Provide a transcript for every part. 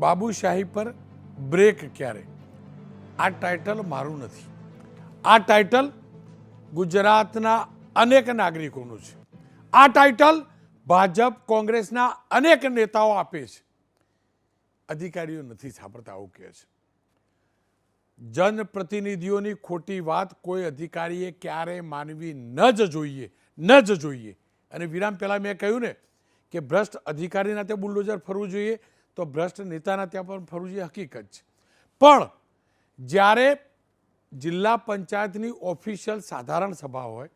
બાબુશાહી પર બ્રેક ક્યારે? આ ટાઇટલ મારું નથી. આ ટાઇટલ ગુજરાતના અનેક નાગરિકોનું છે. આ ટાઇટલ ભાજપ કોંગ્રેસના અનેક નેતાઓ આપે છે. અધિકારીઓ નથી સાંભળતા આવું કહે છે. જનપ્રતિનિધિઓની ખોટી વાત કોઈ અધિકારીએ ક્યારે માનવી ન જ જોઈએ, ન જ જોઈએ. અને વિરામ પહેલાં મેં કહ્યું ને કે ભ્રષ્ટ અધિકારીના તે બુલડોઝર ફરવું જોઈએ તો ભ્રષ્ટ નેતાના ત્યાં પણ ફરવું હકીકત છે. પણ જ્યારે જિલ્લા પંચાયતની ઓફિશિયલ સાધારણ સભા હોય,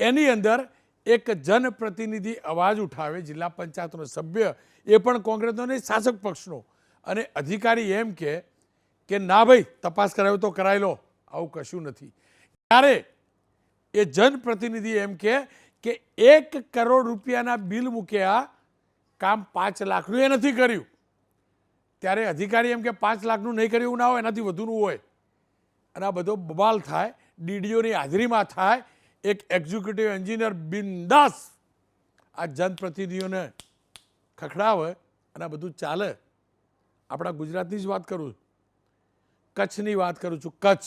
એની અંદર એક જનપ્રતિનિધિ અવાજ ઉઠાવે જિલ્લા પંચાયતનો સભ્ય, એ પણ કોંગ્રેસનો નહીં, શાસક પક્ષનો. અને અધિકારી એમ કે કે, ના ભાઈ, તપાસ કરાવ્યો તો કરાવી લો, આવું કશું નથી. ત્યારે એ જનપ્રતિનિધિ એમ કે કે, એક કરોડ રૂપિયાના બિલ મૂક્યા, કામ પાંચ લાખનું એ નથી કર્યું. ત્યારે અધિકારી એમ કે પાંચ લાખનું નહીં કર્યું ના હોય, એનાથી વધુનું હોય. અને આ બધો બબાલ થાય, ડીડીઓની હાજરીમાં થાય, એક એક્ઝિક્યુટિવ એન્જિનિયર બિંદાસ આ જનપ્રતિનિધિઓને ખખડાવે અને આ બધું ચાલે. આપણા ગુજરાતની જ વાત કરું કચ્છની વાત કરું છું. કચ્છ.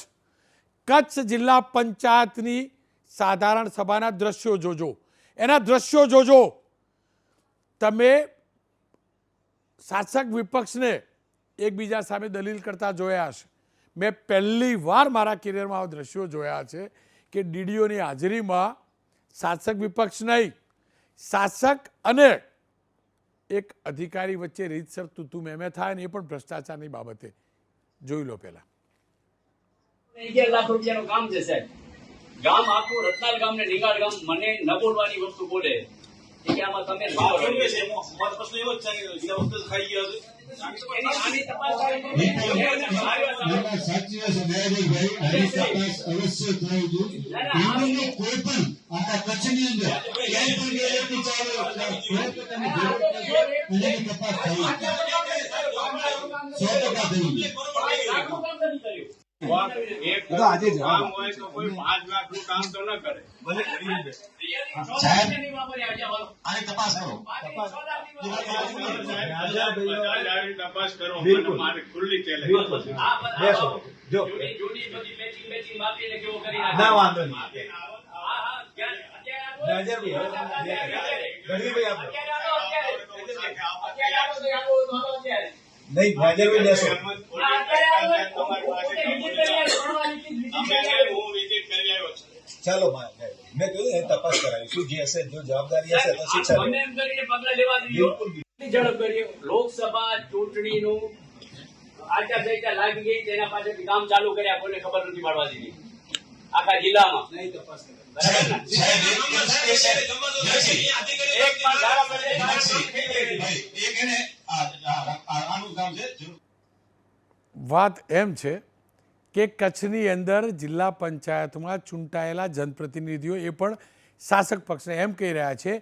કચ્છ જિલ્લા પંચાયતની સાધારણ સભાના દ્રશ્યો જોજો. એના દ્રશ્યો જોજો. તમે શાસક વિપક્ષને એકબીજા સામે દલીલ કરતા જોયા છે. મેં પહેલી વાર મારા કેરિયરમાં આવા દ્રશ્યો જોયા છે કે ડીડીઓની હાજરીમાં શાસક વિપક્ષ નહીં, શાસક અને એક અધિકારી વચ્ચે રીતસર તું મેમે થાય ને એ પણ ભ્રષ્ટાચારની બાબતે. જોઈ લો પહેલા. અગિયાર લાખ રૂપિયાનું કામ છે સાહેબ. ગામ આખું રત્નાલ ગામ ને ગામ મને ન બોલવાની વસ્તુ બોલે. એ તમે? છે? પ્રશ્ન એવો જ ચાલી જે વસ્તુ ખાઈ ગયા છે. સાચી વાત છે. આની તપાસ અવશ્ય થવી જોઈએ કોઈ પણ આખા કચ્છની અંદર ક્યાંય પણ ગેરરીતિ ચાલે કોઈ પ્રકારની જરૂર નથી એની તપાસ થવી સો ટકા થવી જોઈએ કામ કામ હોય તો કોઈ પાંચ લાખનું કામ તો ન કરે. સાહેબ. આની તપાસ કરો તપાસ ખુલ્લી. ના વાંધો નહીં. નહીં નાઝરભાઈ લેશો ચાલો મેં કહ્યું એ તપાસ કરાવીશું જે હશે જો જવાબદારી હશે તો શિક્ષા ગમે એમ કરીને પગલાં લેવા દીધો. ઝડપ કરીએ. લોકસભા ચૂંટણીનું આચારસંહિતા લાગી ગઈ તેના પાછળથી કામ ચાલુ કર્યા કોઈને ખબર નથી પાડવા દીધી. આખા જિલ્લામાં. નહીં તપાસ વાત એમ છે કે કચ્છની અંદર જિલ્લા પંચાયતમાં ચૂંટાયેલા જનપ્રતિનિધિઓ એ પણ શાસક પક્ષને એમ કહી રહ્યા છે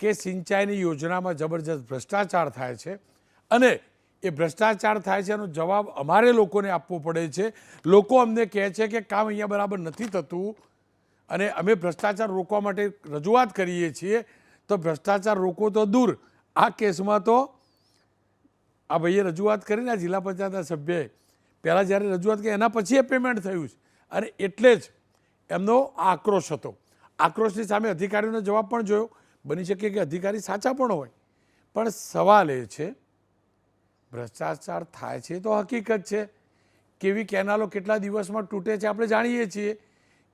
કે સિંચાઈની યોજનામાં જબરજસ્ત ભ્રષ્ટાચાર થાય છે. અને એ ભ્રષ્ટાચાર થાય છે એનો જવાબ અમારે લોકોને આપવો પડે છે. લોકો અમને કહે છે કે કામ અહીંયા બરાબર નથી થતું અને અમે ભ્રષ્ટાચાર રોકવા માટે રજૂઆત કરીએ છીએ તો ભ્રષ્ટાચાર રોકો તો દૂર. આ કેસમાં તો આ ભાઈએ રજૂઆત કરીને આ જિલ્લા પંચાયતના સભ્યએ પહેલાં જ્યારે રજૂઆત કરી, એના પછી એ પેમેન્ટ થયું છે. અને એટલે જ એમનો આક્રોશ હતો. આક્રોશની સામે અધિકારીનો જવાબ પણ જોયો. બની શકે કે અધિકારી સાચા પણ હોય. પણ સવાલ એ છે, ભ્રષ્ટાચાર થાય છે તો હકીકત છે. કેવી કેનાલો કેટલા દિવસમાં તૂટે છે આપણે જાણીએ છીએ.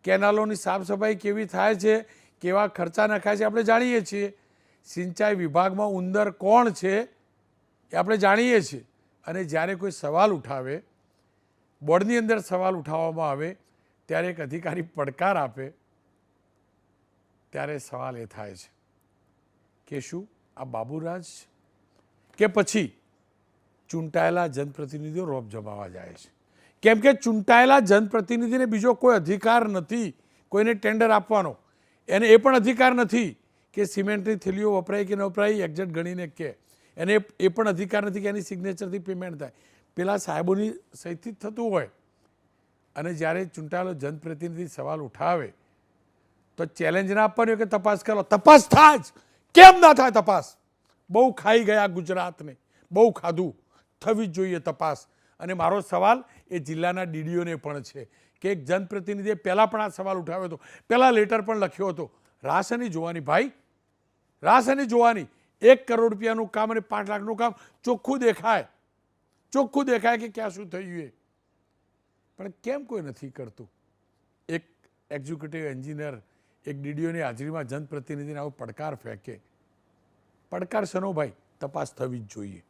કેનાલોની સાફ સફાઈ કેવી થાય છે, કેવા ખર્ચા નખાય છે આપણે જાણીએ છીએ. સિંચાઈ વિભાગમાં ઉંદર કોણ છે એ આપણે જાણીએ છીએ. અને જ્યારે કોઈ સવાલ ઉઠાવે બોર્ડની અંદર સવાલ ઉઠાવવામાં આવે, ત્યારે એક અધિકારી પડકાર આપે, ત્યારે સવાલ એ થાય છે કે શું આ બાબુરાજ કે પછી ચૂંટાયેલા જનપ્રતિનિધિઓ રોપ જમાવા જાય છે? કેમ કે ચૂંટાયેલા જનપ્રતિનિધિને બીજો કોઈ અધિકાર નથી કોઈને ટેન્ડર આપવાનો. એને એ પણ અધિકાર નથી કે સિમેન્ટની થેલીઓ વપરાય કે ન વપરાય એક્ઝેક્ટ ગણીને કે. એને એ પણ અધિકાર નથી કે એની સિગ્નેચરથી પેમેન્ટ થાય. પેલા સાહેબોની સહિતથી જ થતું હોય અને જ્યારે ચૂંટાયેલો જનપ્રતિનિધિ સવાલ ઉઠાવે, તો ચેલેન્જ ના આપવાની કે તપાસ કરો? તપાસ થાય જ. કેમ ના થાય તપાસ? બહુ ખાઈ ગયા ગુજરાતને. બહુ ખાધું. થવી જ જોઈએ તપાસ. અને મારો સવાલ એ જિલ્લાના ડીડીઓને પણ છે કે એક જનપ્રતિનિધિએ પહેલાં પણ આ સવાલ ઉઠાવ્યો હતો. પહેલાં લેટર પણ લખ્યો હતો. રાસની જોવાની ભાઈ. રાસની જોવાની. એક કરોડ રૂપિયાનું કામ અને પાંચ લાખનું કામ ચોખ્ખું દેખાય. ચોખ્ખું દેખાય કે ક્યાં શું થયું એ. પણ કેમ કોઈ નથી કરતું? એક એક્ઝિક્યુટિવ એન્જિનિયર એક ડીડીઓની હાજરીમાં જનપ્રતિનિધિને આવો પડકાર ફેંકે. પડકાર શનો ભાઈ? તપાસ થવી જ જોઈએ.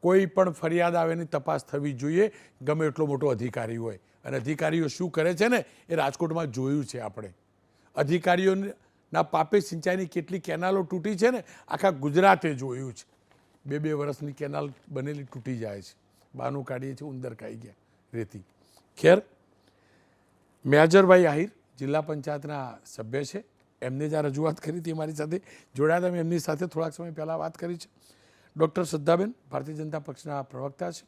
કોઈ પણ ફરિયાદ આવે એની તપાસ થવી જોઈએ. ગમે એટલો મોટો અધિકારી હોય. અને અધિકારીઓ શું કરે છે ને, એ રાજકોટમાં જોયું છે આપણે. અધિકારીઓના પાપે સિંચાઈની કેટલી કેનાલો તૂટી છે ને, આખા ગુજરાતે જોયું છે. બે બે વર્ષની કેનાલ બનેલી તૂટી જાય છે. બાનું કાઢીએ છીએ, ઉંદર ખાઈ ગયા, રેતી. ખેર, મેજરભાઈ આહિર જિલ્લા પંચાયતના સભ્ય છે. એમને જ્યાં રજૂઆત કરી હતી મારી સાથે. જોડાયા હતા એમની સાથે થોડાક સમય પહેલાં વાત કરી છે. ડૉક્ટર શ્રદ્ધાબેન, ભારતીય જનતા પક્ષના પ્રવક્તા છે.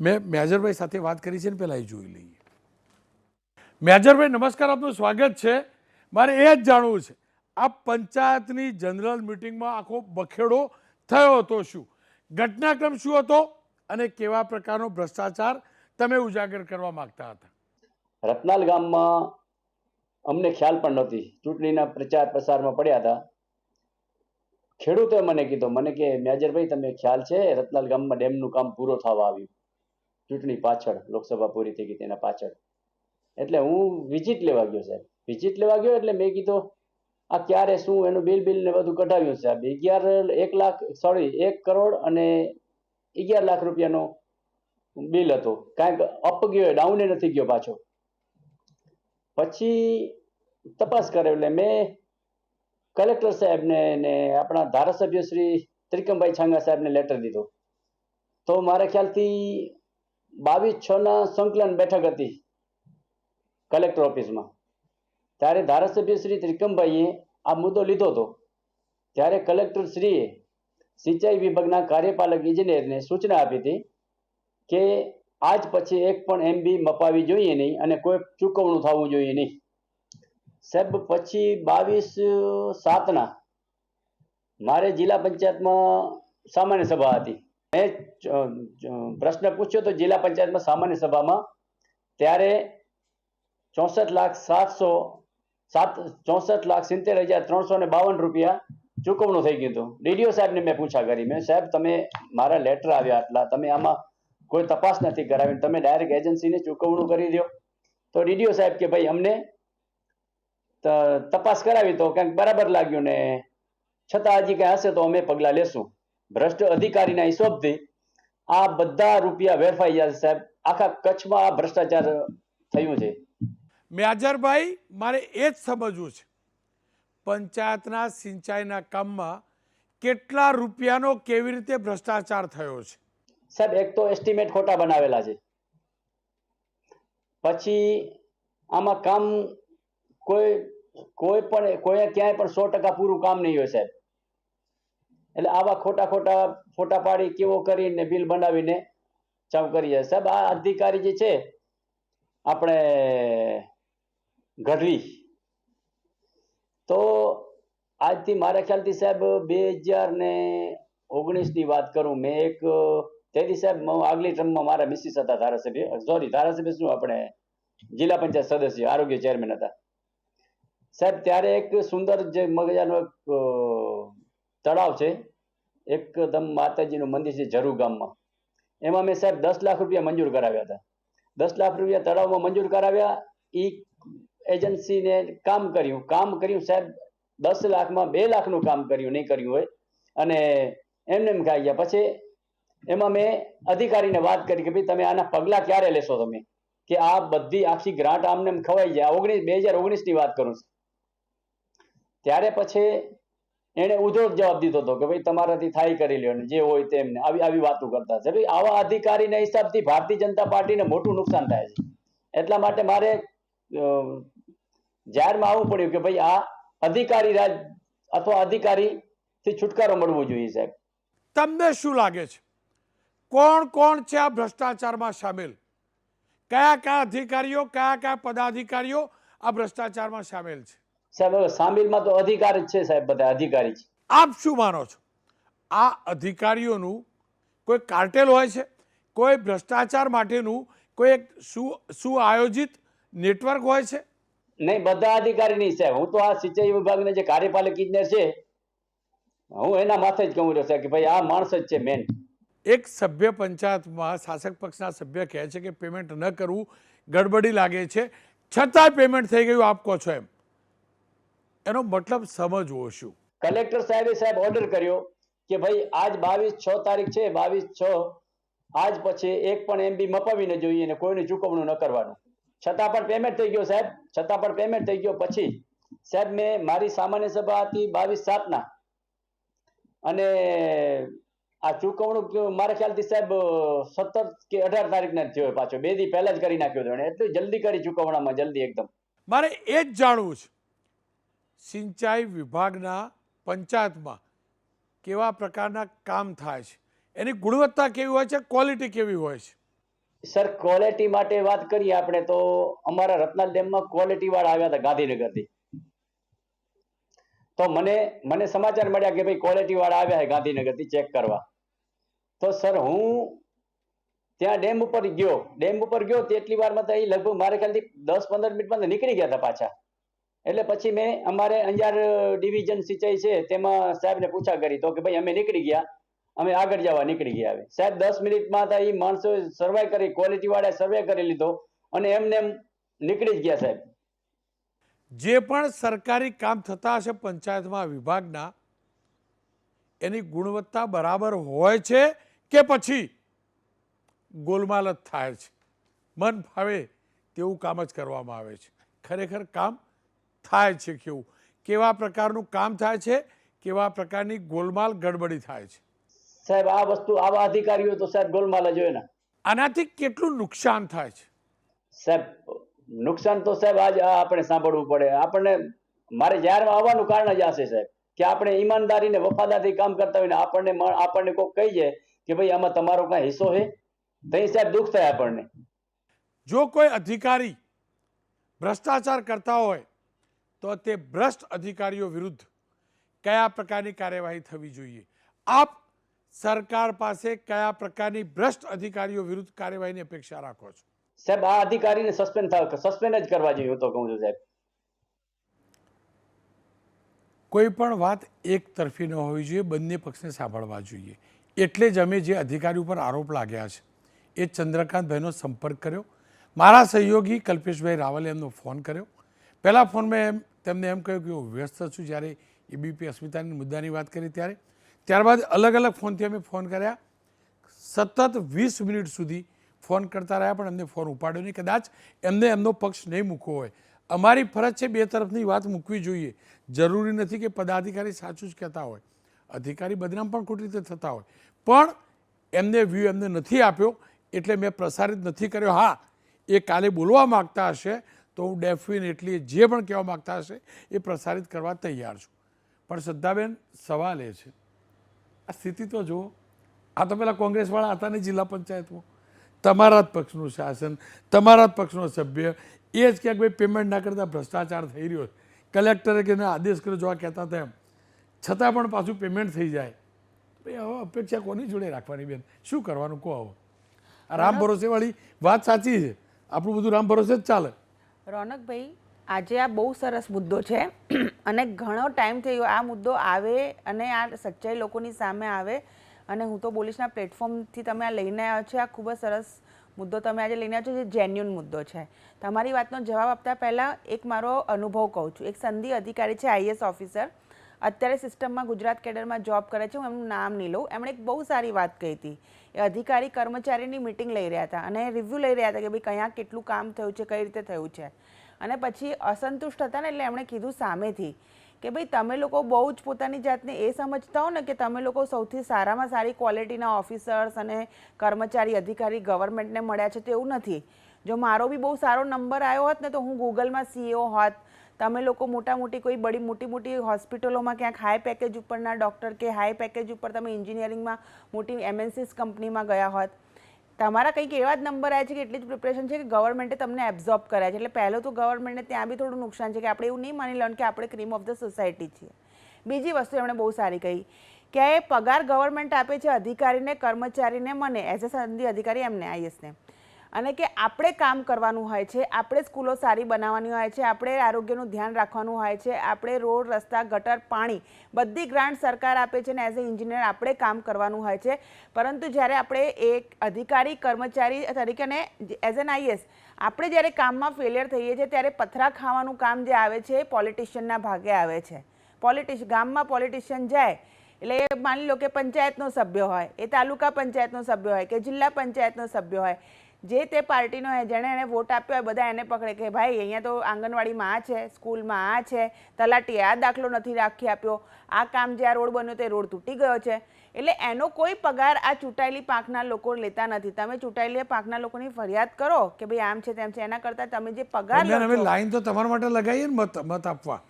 મેં મેજરભાઈ સાથે વાત કરી છે ને પહેલાં એ જોઈ લઈએ. મેજરભાઈ, નમસ્કાર, આપનું સ્વાગત છે. મારે એ જ જાણવું છે, આ પંચાયતની જનરલ મિટિંગમાં આખો બખેડો થયો હતો શું? ઘટનાક્રમ શું હતો? અને કેવા પ્રકારનો ભ્રષ્ટાચાર તમે ઉજાગર કરવા માંગતા હતા? રત્નાલ ગામમાં અમને ખ્યાલ પણ નહોતી. ચૂંટણીના પ્રચાર પ્રસારમાં પડ્યા હતા. ખેડૂતોએ મને કીધો, મને કે, મેજરભાઈ તમે ખ્યાલ છે રત્નાલ ગામમાં ડેમનું કામ પૂરો થવા આવ્યું. ચૂંટણી પાછળ, લોકસભા પૂરી થઈ ગઈ તેના પાછળ. એટલે હું વિઝિટ લેવા ગયો, સાહેબ. વિઝિટ લેવા ગયો એટલે મેં કીધું, આ ક્યારે શું એનું બિલ બિલ ને બધું કઢાવ્યું સાહેબ અગિયાર, એક લાખ, સોરી, એક કરોડ અને અગિયાર લાખ રૂપિયાનો બિલ હતું. કાંઈક અપ ગયો ડાઉને નથી ગયો પાછો. પછી તપાસ કરે, એટલે મેં કલેક્ટર સાહેબને ને આપણા ધારાસભ્ય શ્રી ત્રિકમભાઈ છાંગા સાહેબને લેટર દીધો. તો મારા ખ્યાલથી બાવીસ છ ના સંકલન બેઠક હતી કલેક્ટર ઓફિસમાં ત્યારે ધારાસભ્ય શ્રી ત્રિકમભાઈએ આ મુદ્દો લીધો હતો. ત્યારે કલેક્ટર શ્રીએ સિંચાઈ વિભાગના કાર્યપાલક ઇજનેરને સૂચના આપી હતી કે આજ પછી એક પણ એમબી મપાવી જોઈએ નહીં અને કોઈ ચૂકવણું થવું જોઈએ નહીં. સાહેબ, પછી બાવીસ, સાતના મારે જિલ્લા પંચાયતમાં સામાન્ય સભા હતી. મેં પ્રશ્ન પૂછ્યો તો જિલ્લા પંચાયતમાં સામાન્ય સભામાં ત્યારે ચોસઠ લાખ સાતસો સાત, ચોસઠ લાખ સિત્તેર હજાર ત્રણસો ને બાવન રૂપિયા ચૂકવણું થઈ ગયું હતું. ડીડીઓ સાહેબને મેં પૂછા કરી મેં સાહેબ, તમે મારા લેટર આવ્યા આટલા. તમે આમાં કોઈ તપાસ નથી કરાવી તમે ડાયરેક્ટ એજન્સીને ચૂકવણું કરી દો તો ડીડીઓ સાહેબ કે ભાઈ, અમને તપાસ કરાવી તો કંઈક બરાબર લાગ્યું ને છતાં હજી કંઈ હશે તો અમે પગલાં લેશું. ભ્રષ્ટ અધિકારીના હિસાબથી આ બધા રૂપિયા વેરફાઈ જશે સાહેબ. આખા કચ્છમાં આ ભ્રષ્ટાચાર થયું છે. મેજરભાઈ મારે એ જ સમજવું છે. પંચાયતના સિંચાઈના કામમાં કેટલા રૂપિયાનો કેવી રીતે ભ્રષ્ટાચાર થયો છે? સાહેબ, એક તો એસ્ટિમેટ ખોટા બનાવેલા છે. પછી આમાં કામ કોઈ કોઈ પણ, કોઈ ક્યાંય પણ સો ટકા પૂરું કામ નહીં હોય સાહેબ. એટલે આવા ખોટા ખોટા ફોટા પાડી કેવો કરીને બિલ બનાવીને ચાવ કરી જાય. સાહેબ, આ અધિકારી જે છે, આપણે ગઢવી તો આજથી મારા ખ્યાલથી સાહેબ બે હજાર ને ઓગણીસની વાત કરું, મેં એક, તેથી સાહેબ આગલી ટર્મમાં મારા મિસિસ હતા ધારાસભ્ય સોરી ધારાસભ્ય શું આપણે? જિલ્લા પંચાયત સદસ્ય, આરોગ્ય ચેરમેન હતા. સાહેબ ત્યારે એક સુંદર જે મગજાનો એક તળાવ છે એકદમ માતાજીનું મંદિર છે જરૂ ગામમાં. એમાં મેં સાહેબ દસ લાખ રૂપિયા મંજૂર કરાવ્યા હતા. દસ લાખ રૂપિયા તળાવમાં મંજૂર કરાવ્યા, ઈ એજન્સીને કામ કર્યું. કામ કર્યું સાહેબ, દસ લાખમાં બે લાખનું કામ કર્યું, નહીં કર્યું હોય. અને એમને એમ ખાઈ ગયા પછી એમાં મેં અધિકારીને વાત કરી કે ભાઈ તમે આના પગલાં ક્યારે લેશો તમે? કે આ બધી આખી ગ્રાન્ટ આમને એમ ખવાઈ જાય ઓગણીસ, બે હજાર ઓગણીસની વાત કરું છું. ત્યારે પછી એણે ઉધો જવાબ દીધો હતો કે ભાઈ તમારાથી થાય કરી લ્યો જે હોય તેમને આવી આવી વાતો કરતા છે ભાઈ આવા અધિકારીના હિસાબથી ભારતીય જનતા પાર્ટીને મોટું નુકસાન થાય છે. એટલા માટે મારે જાહેરમાં આવવું પડ્યું કે ભાઈ આ અધિકારી રાજ અથવા અધિકારીથી છુટકારો મળવો જોઈએ સાહેબ. તમને શું લાગે છે? કોણ કોણ છે આ ભ્રષ્ટાચારમાં સામેલ? કયા કયા અધિકારીઓ કયા કયા પદાધિકારીઓ આ ભ્રષ્ટાચારમાં સામેલ છે? સાહેબ સામેલમાં તો અધિકારી જ છે સાહેબ બધા અધિકારી છે આપ શું માનો છો? આ અધિકારીઓનું કોઈ કાર્ટેલ હોય છે? કોઈ ભ્રષ્ટાચાર માટેનું કોઈ એક સુ સુઆયોજિત નેટવર્ક હોય છે? નહીં બધા અધિકારી નહીં સાહેબ હું તો આ સિંચાઈ વિભાગના જે કાર્યપાલક ઇજનેર છે હું એના માથે જ કહું રહ્યો છે કે ભાઈ આ માણસ જ છે મેન એક સભ્ય પંચાયતમાં શાસક પક્ષના સભ્ય કહે છે કે પેમેન્ટ ન કરવું ગડબડી લાગે છે. છતાંય પેમેન્ટ થઈ ગયું આપ કહો છો એમ. એનો મતલબ સમજવો શું? કલેક્ટર સાહેબે સાહેબ ઓર્ડર કર્યો કે ભાઈ આજ બાવીસ છ તારીખ છે બાવીસ છ આજ પછી એક પણ એમબી મપાવી ન જોઈએ ને કોઈને ચૂકવણું ન કરવાનું. છતાં પણ પેમેન્ટ થઈ ગયો સાહેબ. છતાં પણ પેમેન્ટ થઈ ગયો પછી સાહેબ, મેં મારી સામાન્ય સભા હતી બાવીસ સાતના અને આ ચૂકવણું મારા ખ્યાલથી સાહેબ સત્તર કે અઢાર તારીખના થયો પાછો. બે દી પહેલા જ કરી નાખ્યો હતો એટલું જલ્દી કરી ચૂકવણામાં, જલ્દી એકદમ. મારે એ જ જાણવું છે. સિંચાઈ વિભાગના પંચાયતમાં કેવા પ્રકારના કામ થાય છે? એની ગુણવત્તા કેવી હોય છે? ક્વોલિટી કેવી હોય છે? સર ક્વોલિટી માટે વાત કરીએ આપણે તો અમારા રત્નાલ ડેમમાં ક્વોલિટી વાળા આવ્યા હતા ગાંધીનગરથી. તો મને મને સમાચાર મળ્યા કે ભાઈ ક્વોલિટી વાળા આવ્યા છે ગાંધીનગરથી ચેક કરવા. તો સર હું ત્યાં ડેમ ઉપર ગયો. ડેમ ઉપર ગયો તેટલી વારમાં તો એ લગભગ મારે ખ્યાલથી દસ પંદર મિનિટમાં નીકળી ગયા હતા પાછા. એટલે પછી મેં અમારે અંજાર ડિવિઝન સિંચાઈ છે તેમાં સાહેબને પૂછા કરી તો કે ભાઈ અમે નીકળી ગયા. અમે આગળ જવા નીકળી ગયા સાહેબ, દસ મિનિટમાં હતા એ માણસો સર્વે કરી ક્વોલિટી વાળા સર્વે કરી લીધો અને એમને એમ નીકળી જ ગયા સાહેબ. જે પણ સરકારી કામ થતા હશે પંચાયતમાં, વિભાગના, એની ગુણવત્તા બરાબર હોય છે કે પછી ગોલમાલ જ થાય છે? મન ફાવે તેવું કામ જ કરવામાં આવે છે. ખરેખર કામ થાય છે કેવું? કેવા પ્રકારનું કામ થાય છે? કેવા પ્રકારની ગોલમાલ ગડબડી થાય છે? સાહેબ આ વસ્તુ આવા અધિકારીઓ તો સાહેબ ગોલમાલ જ હોય ને. આનાથી કેટલું નુકસાન થાય છે? સાહેબ નુકસાન તો સાહેબ આજ આ આપણે સાંભળવું પડે. આપણને મારે જાહેરમાં આવવાનું કારણ જ આ છે સાહેબ કે આપણે ઈમાનદારીને વફાદારથી કામ કરતા હોય ને આપણને આપણને કોઈ કહી જાય કે ભાઈ આમાં તમારો કાંઈ હિસ્સો છે. તઈ સાહેબ દુઃખ થાય આપણને. જો કોઈ અધિકારી ભ્રષ્ટાચાર કરતા હોય તો તે ભ્રષ્ટ અધિકારીઓ વિરુદ્ધ કયા પ્રકારની કાર્યવાહી થવી જોઈએ? આપ સરકાર પાસે કયા પ્રકારની ભ્રષ્ટ અધિકારીઓ વિરુદ્ધ કાર્યવાહીની અપેક્ષા રાખો છો? સાહેબ આ અધિકારીને સસ્પેન્ડ સસ્પેન્ડ જ કરવા જોઈએ તો કહું છું સાહેબ. કોઈ પણ વાત એક તરફી ન હોવી જોઈએ બંને પક્ષને સાંભળવા જોઈએ. એટલે જ અમે જે અધિકારી ઉપર આરોપ લાગ્યા છે એ ચંદ્રકાંતભાઈનો સંપર્ક કર્યો. મારા સહયોગી કલ્પેશભાઈ રાવલે એમનો ફોન કર્યો. પહેલાં ફોનમાં એમ તેમને એમ કહ્યું કે હું વ્યસ્ત છું જ્યારે એબીપી અસ્મિતાની મુદ્દાની વાત કરી ત્યારે. ત્યારબાદ અલગ અલગ ફોનથી અમે ફોન કર્યા. સતત વીસ મિનિટ સુધી ફોન કરતા રહ્યા, પણ એમને ફોન ઉપાડ્યો નહીં. કદાચ એમને એમનો પક્ષ નહીં મૂકવો હોય. અમારી ફરજ છે બે તરફની વાત મૂકવી જોઈએ. જરૂરી નથી કે પદાધિકારી સાચું જ કહેતા હોય. અધિકારી બદનામ પણ ખોટી રીતે થતા હોય. પણ એમને વ્યૂ એમને નથી આપ્યો, એટલે મેં પ્રસારિત નથી કર્યો. હા, એ કાલે બોલવા માગતા હશે, તો હું ડેફિનેટલી જે પણ કહેવા માગતા હશે, એ પ્રસારિત કરવા તૈયાર છું. પણ શ્રદ્ધાબેન, સવાલ એ છે આ સ્થિતિ તો જુઓ. આ તો પેલા કોંગ્રેસવાળા હતા ને જિલ્લા પંચાયતમાં. તમારા જ પક્ષનું શાસન તમારા જ પક્ષનો સભ્ય. એ જ ક્યાંક ભાઈ પેમેન્ટ ના કરતા ભ્રષ્ટાચાર થઈ રહ્યો છે. કલેક્ટરે કે આદેશ કર્યો જોવા કહેતા હતા એમ. છતાં પણ પાછું પેમેન્ટ થઈ જાય. ભાઈ હવે અપેક્ષા કોની જોડે રાખવાની બેન? શું કરવાનું? કહો હવે. રામ ભરોસેવાળી વાત સાચી છે. આપણું બધું રામ ભરોસે જ ચાલે. રોનકભાઈ આજે આ બહુ સરસ મુદ્દો છે અને ઘણો ટાઈમ થઈ ગયો આ મુદ્દો આવે અને આ સચ્ચાઈ લોકોની સામે આવે અને હું તો બોલીશના પ્લેટફોર્મથી તમે આ લઈને આવ્યો છો. આ ખૂબ જ સરસ મુદ્દો તમે આજે લઈને આવ્યો છો જે જેન્યુન મુદ્દો છે. તમારી વાતનો જવાબ આપતા પહેલાં એક મારો અનુભવ કહું છું. એક સંધિ અધિકારી છે આઈએસ ઓફિસર. અત્યારે સિસ્ટમમાં ગુજરાત કેડરમાં જોબ કરે છે. હું એમનું નામ નહીં લઉં. એમણે એક બહુ સારી વાત કહી હતી. એ અધિકારી કર્મચારીની મિટિંગ લઈ રહ્યા હતા અને રિવ્યૂ લઈ રહ્યા હતા કે ભાઈ કયા કેટલું કામ થયું છે, કઈ રીતે થયું છે. અને પછી અસંતુષ્ટ હતા ને એટલે એમણે કીધું સામેથી કે ભાઈ, તમે લોકો બહુ જ પોતાની જાતને એ સમજતા હો ને કે તમે લોકો સૌથી સારામાં સારી ક્વોલિટીના ઓફિસર્સ અને કર્મચારી અધિકારી ગવર્મેન્ટને મળ્યા છે તો એવું નથી. જો મારો બી બહુ સારો નંબર આવ્યો હોત ને તો હું ગૂગલમાં સીઓ હોત. તમે લોકો મોટા મોટી કોઈ બડી મોટી મોટી હોસ્પિટલોમાં ક્યાંક હાઈ પેકેજ ઉપરના ડૉક્ટર કે હાઈ પેકેજ ઉપર તમે એન્જિનિયરિંગમાં મોટી એમએનસીસ કંપનીમાં ગયા હોત. તમારા કંઈક એવા જ નંબર આવ્યા છે કે એટલી જ પ્રિપરેશન છે કે ગવર્મેન્ટે તમને એબ્ઝોર્બ કર્યા છે. એટલે પહેલો તો ગવર્મેન્ટને ત્યાં બી થોડું નુકસાન છે કે આપણે એવું નહીં માની લેવાનું કે આપણે ક્રીમ ઓફ ધ સોસાયટી છીએ. બીજી વસ્તુ એમણે બહુ સારી કહી કે પગાર ગવર્મેન્ટ આપે છે, અધિકારીને, કર્મચારીને, મને એઝ અ સંધિ અધિકારી એમને આઈએસને અને કે આપણે કામ કરવાનું હોય છે, આપણે સ્કૂલો સારી બનાવવાની હોય છે, આપણે આરોગ્યનું ધ્યાન રાખવાનું હોય છે, આપણે રોડ, રસ્તા, ગટર, પાણી બધી ગ્રાન્ટ સરકાર આપે છે ને એઝ અ એન્જિનિયર આપણે કામ કરવાનું હોય છે. પરંતુ જ્યારે આપણે એક અધિકારી, કર્મચારી તરીકે ને એઝ એન આઈએસ આપણે જ્યારે કામમાં ફેલિયર થઈએ છીએ ત્યારે પથરા ખાવાનું કામ જે આવે છે એ પોલિટિશિયનના ભાગે આવે છે. પોલિટિશ ગામમાં પોલિટિશિયન જાય, એટલે એ માની લો કે પંચાયતનો સભ્ય હોય, એ તાલુકા પંચાયતનો સભ્ય હોય કે જિલ્લા પંચાયતનો સભ્ય હોય જે તે પાર્ટીનો જેણે એને વોટ આપ્યો હોય બધા એને પકડે કે ભાઈ અહીંયા તો આંગણવાડીમાં આ છે સ્કૂલમાં આ છે તલાટીએ આ દાખલો નથી રાખી આપ્યો. આ કામ જે આ રોડ બન્યો તે રોડ તૂટી ગયો છે. એટલે એનો કોઈ પગાર આ ચૂંટાયેલી પાંખના લોકો લેતા નથી. તમે ચૂંટાયેલી પાંખના લોકોની ફરિયાદ કરો કે ભાઈ આમ છે તેમ છે. એના કરતાં તમે જે પગાર લાઈન તો તમારા માટે લગાવીએ ને મત મત આપવા.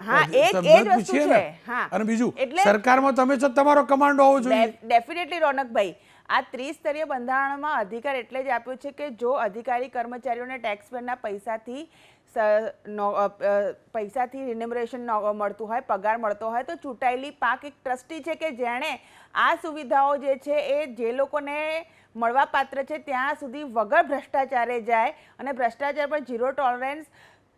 હા, એ એ જ વસ્તુ છે. હા. અને બીજું સરકારમાં તમે છો તમારો કમાન્ડો હોવો જોઈએ. ડેફિનેટલી રોનકભાઈ આ ત્રિસ્તરીય બંધારણમાં અધિકાર એટલે જ આપ્યો છે કે જો અધિકારી કર્મચારીઓને ટેક્સ પેરના પૈસાથી પૈસાથી રિન્યુમરેશન મળતું હોય, પગાર મળતો હોય, તો ચૂંટાયેલી પાક એક ટ્રસ્ટી છે કે જેણે આ સુવિધાઓ જે છે એ જે લોકોને મળવા પાત્ર છે ત્યાં સુધી વગર ભ્રષ્ટાચારે જાય અને ભ્રષ્ટાચાર પર ઝીરો ટોલરન્સ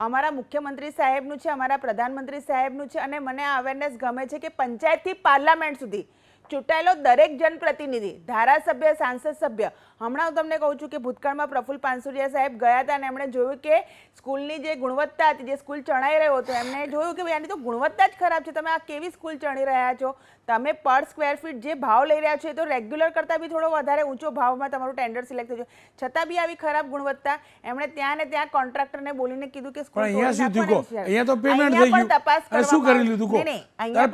અમારા મુખ્યમંત્રી સાહેબનું છે, અમારા પ્રધાનમંત્રી સાહેબનું છે અને મને આ અવેરનેસ ગમે છે કે પંચાયતથી પાર્લામેન્ટ સુધી ચૂંટાયેલો દરેક જનપ્રતિનિધિ ધારાસભ્ય સાંસદ સભ્ય. હમણાં હું તમને કહું છું કે ભૂતકાળમાં પ્રફુલ્લ પાનસુરિયા સાહેબ ગયા હતા અને એમણે જોયું કે સ્કૂલની જે ગુણવત્તા હતી જે સ્કૂલ ચણાઈ રહ્યો હતો એમને જોયું કે ભાઈ આની તો ગુણવત્તા જ ખરાબ છે. તમે આ કેવી સ્કૂલ ચણી રહ્યા છો? તમે પર સ્ક્વેર ફીટ જે ભાવ લઈ રહ્યા છો એ તો રેગ્યુલર કરતાં બી થોડો વધારે ઊંચો ભાવમાં તમારું ટેન્ડર સિલેક્ટ થયું છતાં બી આવી ખરાબ ગુણવત્તા એમણે ત્યાં ને ત્યાં કોન્ટ્રાક્ટરને બોલીને કીધું કે સ્કૂલ અહીંયા શું થયું. અહીંયા તો પેમેન્ટ થઈ ગયું. તપાસ શું કરી લીધું?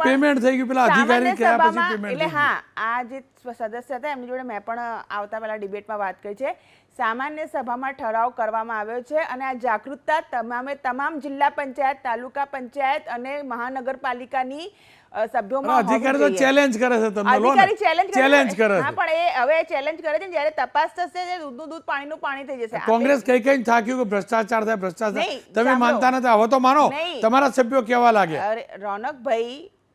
પેમેન્ટ થઈ ગયું. પેલા અધિકારી કયા પછી પેમેન્ટ એટલે હા આ જે સદસ્ય હતા એમની જોડે મેં પણ આવતા પહેલાં ડિબેટમાં વાત કરી છે. સામાન્ય સભામાં ઠરાવ કરવામાં આવ્યો છે અને આ જાગૃતતા તમામે તમામ જિલ્લા પંચાયત તાલુકા પંચાયત અને મહાનગરપાલિકાની સભ્યોમાં અધિકારી તો ચેલેન્જ કરે છે તમને અધિકારી ચેલેન્જ ચેલેન્જ કરે છે. પણ એ હવે ચેલેન્જ કરે છે જ્યારે તપાસ થશે ત્યારે દૂધનું દૂધ પાણીનું પાણી થઈ જશે. કોંગ્રેસ કઈ કઈ થાક્યું કે ભ્રષ્ટાચાર થાય ભ્રષ્ટાચાર તમે માનતા નથી હવે તો માનો. તમારા સભ્યો કેવા લાગે? અરે રોનકભાઈ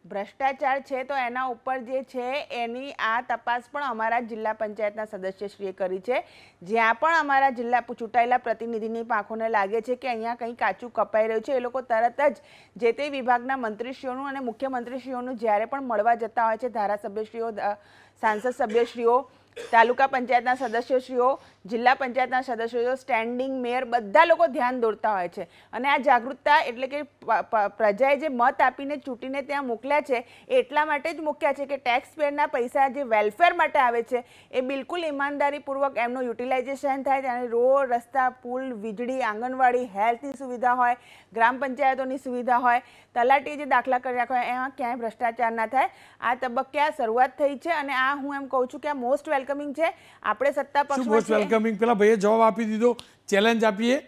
ભ્રષ્ટાચાર છે, તો એના ઉપર જે છે, એની આ તપાસ પણ અમારા જિલ્લા પંચાયતના સદસ્યશ્રીએ કરી છે. જ્યાં પણ અમારા જિલ્લા ચૂંટાયેલા પ્રતિનિધિની પાંખોને લાગે છે કે અહીંયા કંઈ કાચું કપાઈ રહ્યું છે, એ લોકો તરત જ જે તે વિભાગના મંત્રીશ્રીઓનું અને મુખ્યમંત્રીશ્રીઓનું જ્યારે પણ મળવા જતા હોય છે, ધારાસભ્યશ્રીઓ સાંસદ સભ્યશ્રીઓ તાલુકા પંચાયતના સદસ્યશ્રીઓ, જિલ્લા પંચાયતના સદસ્યો સ્ટેન્ડિંગ મેયર બધા લોકો ધ્યાન દોરતા હોય છે. અને આ જાગૃતતા એટલે કે પ્રજાએ જે મત આપીને ચૂંટીને ત્યાં મોકલ્યા છે, એ એટલા માટે જ મૂક્યા છે કે ટેક્સ પેરના પૈસા જે વેલફેર માટે આવે છે, એ બિલકુલ ઈમાનદારીપૂર્વક એમનું યુટિલાઇઝેશન થાય. ત્યારે રોડ, રસ્તા, પુલ, વીજળી, આંગણવાડી હેલ્થની સુવિધા હોય, ગ્રામ પંચાયતોની સુવિધા હોય, તલાટીએ જે દાખલા કરી રાખ્યા એમાં ક્યાંય ભ્રષ્ટાચાર ના થાય. આ તબક્કે આ શરૂઆત થઈ છે અને આ હું એમ કહું છું કે આ મોસ્ટ વેલકમિંગ છે. આપણે સત્તા પક્ષમાં મોસ્ટ વેલકમિંગ પેલા ભાઈએ જવાબ આપી દીધો. ચેલેન્જ આપીએ.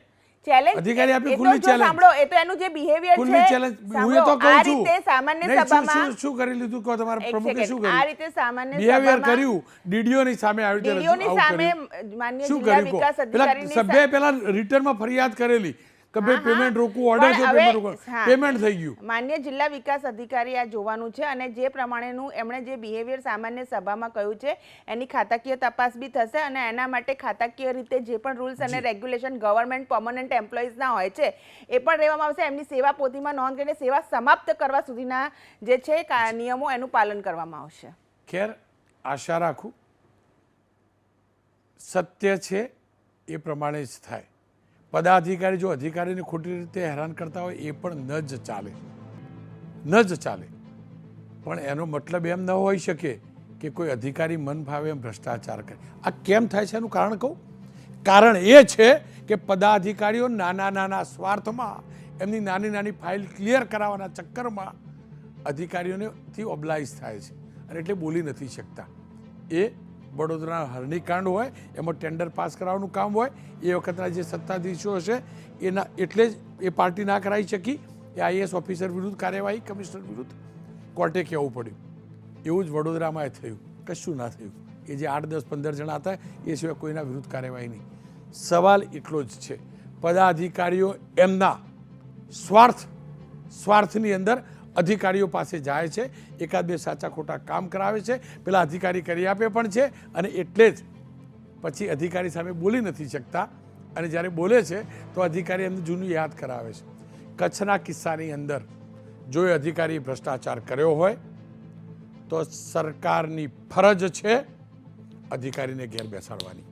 ચેલેન્જ અધિકારી આપી ખુલ્લી ચેલેન્જ સાંભળો એ તો એનું જે બિહેવિયર ખુલ્લી ચેલેન્જ હું એ તો કહું આ રીતે સામાન્ય સભામાં શું- કરી લીધું? કહો તમારા પ્રમુખે શું કર્યું? આ રીતે સામાન્ય બિહેવિયર કર્યું. ડીડીઓ ની સામે આવી રીતે ની સામે માનનીય જિલ્લા વિકાસ પેલા અધિકારીની સા- પેલા રિટર્નમાં ફરિયાદ કરેલી. કે ભાઈ પેમેન્ટ રોકવું ઓર્ડર છે પેમેન્ટ રોકવું પેમેન્ટ થઈ ગયું. માન્ય જિલ્લા વિકાસ અધિકારી આ જોવાનું છે અને જે પ્રમાણેનું એમણે જે બિહેવિયર સામાન્ય સભામાં કહ્યું છે એની ખાતાકીય તપાસ બી થશે અને એના માટે ખાતાકીય રીતે જે પણ રૂલ્સ અને રેગ્યુલેશન ગવર્મેન્ટ પરમનન્ટ એમ્પ્લોઈઝના હોય છે એ પણ રહેવામાં આવશે. એમની સેવા પોતીમાં નોંધ કરીને સેવા સમાપ્ત કરવા સુધીના જે છે નિયમો એનું પાલન કરવામાં આવશે. ખેર આશા રાખું સત્ય છે એ પ્રમાણે જ થાય. પદાધિકારી જો અધિકારીને ખોટી રીતે હેરાન કરતા હોય, એ પણ ન જ ચાલે. ન જ ચાલે. પણ એનો મતલબ એમ ન હોઈ શકે કે કોઈ અધિકારી મન ફાવે એમ ભ્રષ્ટાચાર કરે. આ કેમ થાય છે એનું કારણ કહું? કારણ એ છે કે પદાધિકારીઓ નાના નાના સ્વાર્થમાં એમની નાની નાની ફાઇલ ક્લિયર કરાવવાના ચક્કરમાં અધિકારીઓને થી ઓબ્લાઇઝ થાય છે. અને એટલે બોલી નથી શકતા. એ વડોદરા હરણીકાંડ હોય, એમાં ટેન્ડર પાસ કરાવવાનું કામ હોય, એ વખતના જે સત્તાધીશો હશે, એના એટલે જ એ પાર્ટી ના કરાવી શકી. એ આઈએસ ઓફિસર વિરુદ્ધ કાર્યવાહી, કમિશનર વિરુદ્ધ કોર્ટે કહેવું પડ્યું. એવું જ વડોદરામાં એ થયું. કશું ના થયું. એ જે આઠ, દસ, પંદર જણા હતા, એ સિવાય કોઈના વિરુદ્ધ કાર્યવાહી નહીં. સવાલ એટલો જ છે. પદાધિકારીઓ એમના સ્વાર્થ, સ્વાર્થની અંદર અધિકારીઓ પાસે જાય છે, એકાદ બે સાચા ખોટા કામ કરાવે છે, પેલા અધિકારી કરી આપે પણ છે અને એટલે જ પછી અધિકારી સામે બોલી નથી શકતા અને જ્યારે બોલે છે તો અધિકારી એમને જૂનું યાદ કરાવે છે. કચ્છના કિસ્સાની અંદર જો એ અધિકારી ભ્રષ્ટાચાર કર્યો હોય તો સરકારની ફરજ છે અધિકારીને ઘેર બેસાડવાની.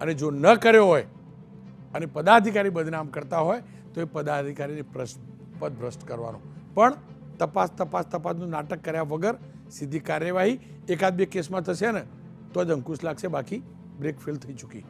અને જો ન કર્યો હોય અને પદાધિકારી બદનામ કરતા હોય તો એ પદાધિકારીને પદ ભ્રષ્ટ કરવાનો. પણ તપાસ તપાસ, તપાસનું નાટક કર્યા વગર સીધી કાર્યવાહી એકાદ બે કેસમાં થશે ને તો જ અંકુશ લાગશે, બાકી બ્રેક ફેલ થઈ ચૂકી.